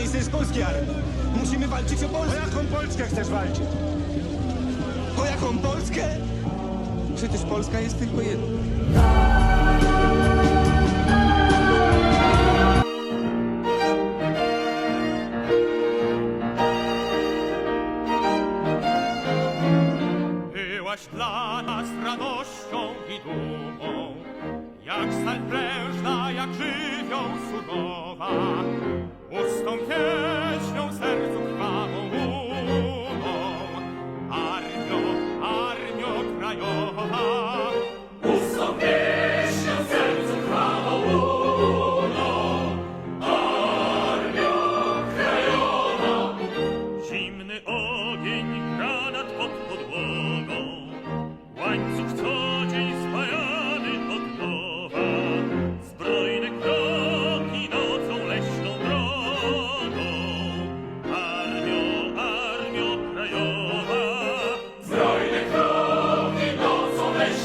miejsce jest polski armii. Musimy walczyć o Polskę. O jaką Polskę chcesz walczyć? O jaką Polskę? Przecież Polska jest tylko jedna. Byłaś dla nas radością i dumą, jak stal prężna, jak żywioł surowa. non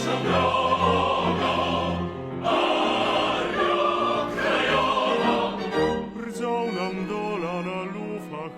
Rdzą nam dola na lufach.